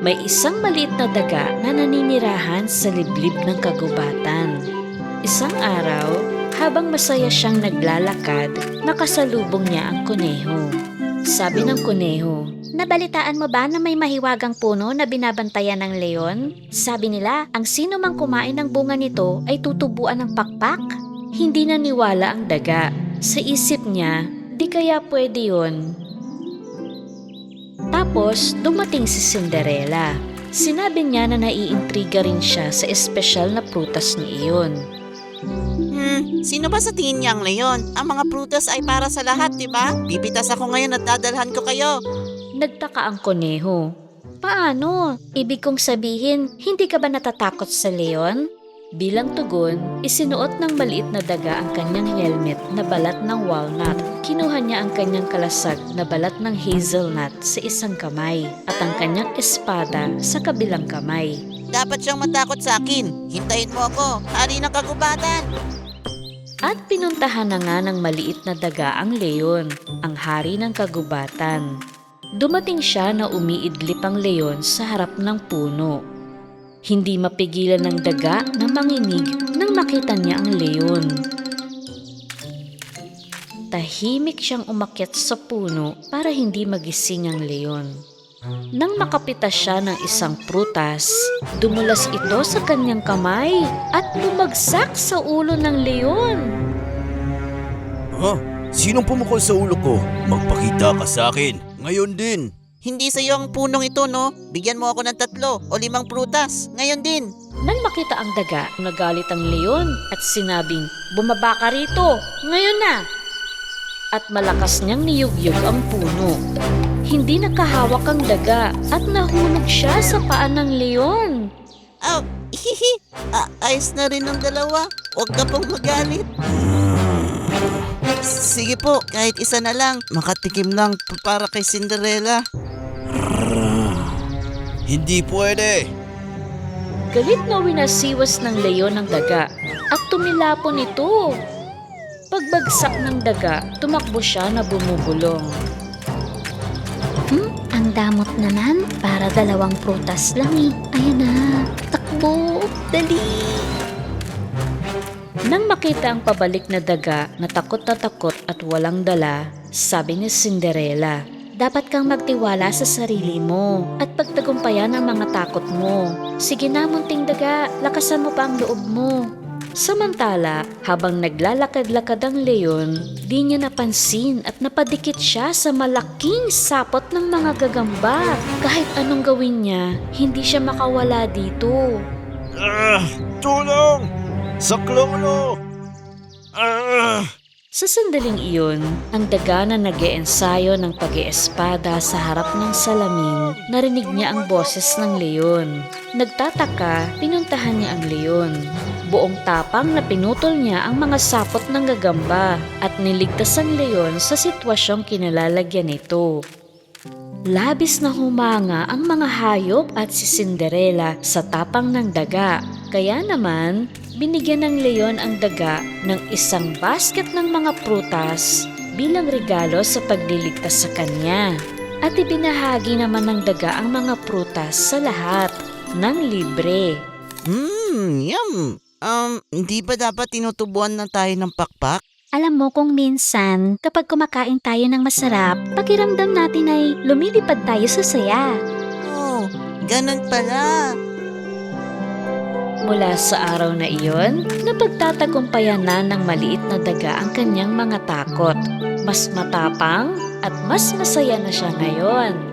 may isang maliit na daga na naninirahan sa liblib ng kagubatan. Isang araw, habang masaya siyang naglalakad, nakasalubong niya ang kuneho. Sabi ng kuneho, Nabalitaan mo ba na may mahiwagang puno na binabantayan ng leon? Sabi nila, ang sino mang kumain ng bunga nito ay tutubuan ng pakpak. hindi naniwala ang daga. Sa isip niya, di kaya pwede yun. Tapos, dumating si Cinderella. Sinabi niya na naiintriga rin siya sa espesyal na prutas ni iyon. Hmm, sino ba sa tingin niya ang leon? Ang mga prutas ay para sa lahat, di ba? Pipitas ako ngayon at dadalhan ko kayo. Nagtaka ang kuneho. Paano? Ibig kong sabihin, hindi ka ba natatakot sa leon? Bilang tugon, isinuot ng maliit na daga ang kanyang helmet na balat ng walnut. Kinuha niya ang kanyang kalasag na balat ng hazelnut sa isang kamay at ang kanyang espada sa kabilang kamay. Dapat siyang matakot sa akin. Hintayin mo ako. Hari ng kagubatan. At pinuntahan na nga ng maliit na daga ang leon, ang hari ng kagubatan. Dumating siya na umiidlip ang leon sa harap ng puno. Hindi mapigilan ng daga na manginig nang makita niya ang leon. Tahimik siyang umakyat sa puno para hindi magising ang leon. Nang makapitas siya ng isang prutas, dumulas ito sa kanyang kamay at bumagsak sa ulo ng leon. Ha? Sinong pumukol sa ulo ko? Magpakita ka sa akin. Ngayon din. Hindi sa iyo ang punong ito, no? Bigyan mo ako ng tatlo o limang prutas. Ngayon din. Nang makita ang daga, nagalit ang leon at sinabing, Bumaba ka rito, ngayon na! At malakas niyang niyugyug ang puno. Hindi nakahawak ang daga at nahulog siya sa paan ng leon. Aw, hihi. Ah, ayos na rin ng dalawa. Huwag ka pong magalit. Sige po, kahit isa na lang. Makatikim lang para kay Cinderella. Hindi pwede. Galit na winasiwas ng leon ang daga at tumilapon ito. Pagbagsak ng daga, tumakbo siya na bumubulong. Hmm, ang damot naman. Para dalawang prutas lang eh. Ayan na. Takbo. Dali. Nang makita ang pabalik na daga na takot na takot at walang dala, sabi ni Cinderella, Dapat kang magtiwala sa sarili mo at pagtagumpayan ang mga takot mo. Sige na, munting daga. Lakasan mo pa ang loob mo. Samantala, habang naglalakad-lakad ang leon, di niya napansin at napadikit siya sa malaking sapot ng mga gagamba. Kahit anong gawin niya, hindi siya makawala dito. Ah, tulong! Saklong ulo! Ah! Sa sandaling iyon, ang daga na nag ensayo ng pag espada sa harap ng salamin, narinig niya ang boses ng leon. Nagtataka, pinuntahan niya ang leon. Buong tapang na pinutol niya ang mga sapot ng gagamba at niligtas ang leon sa sitwasyong kinalalagyan nito. Labis na humanga ang mga hayop at si Cinderella sa tapang ng daga. Kaya naman, binigyan ng leon ang daga ng isang basket ng mga prutas bilang regalo sa pagliligtas sa kanya. At ibinahagi naman ng daga ang mga prutas sa lahat ng libre. Hmm, yum. Um, hindi ba dapat tinutubuan na tayo ng pakpak? Alam mo kung minsan, kapag kumakain tayo ng masarap, pakiramdam natin ay lumilipad tayo sa saya. Oh, ganun pala. Mula sa araw na iyon, napagtatagumpayan na ng maliit na daga ang kanyang mga takot. Mas matapang at mas masaya na siya ngayon.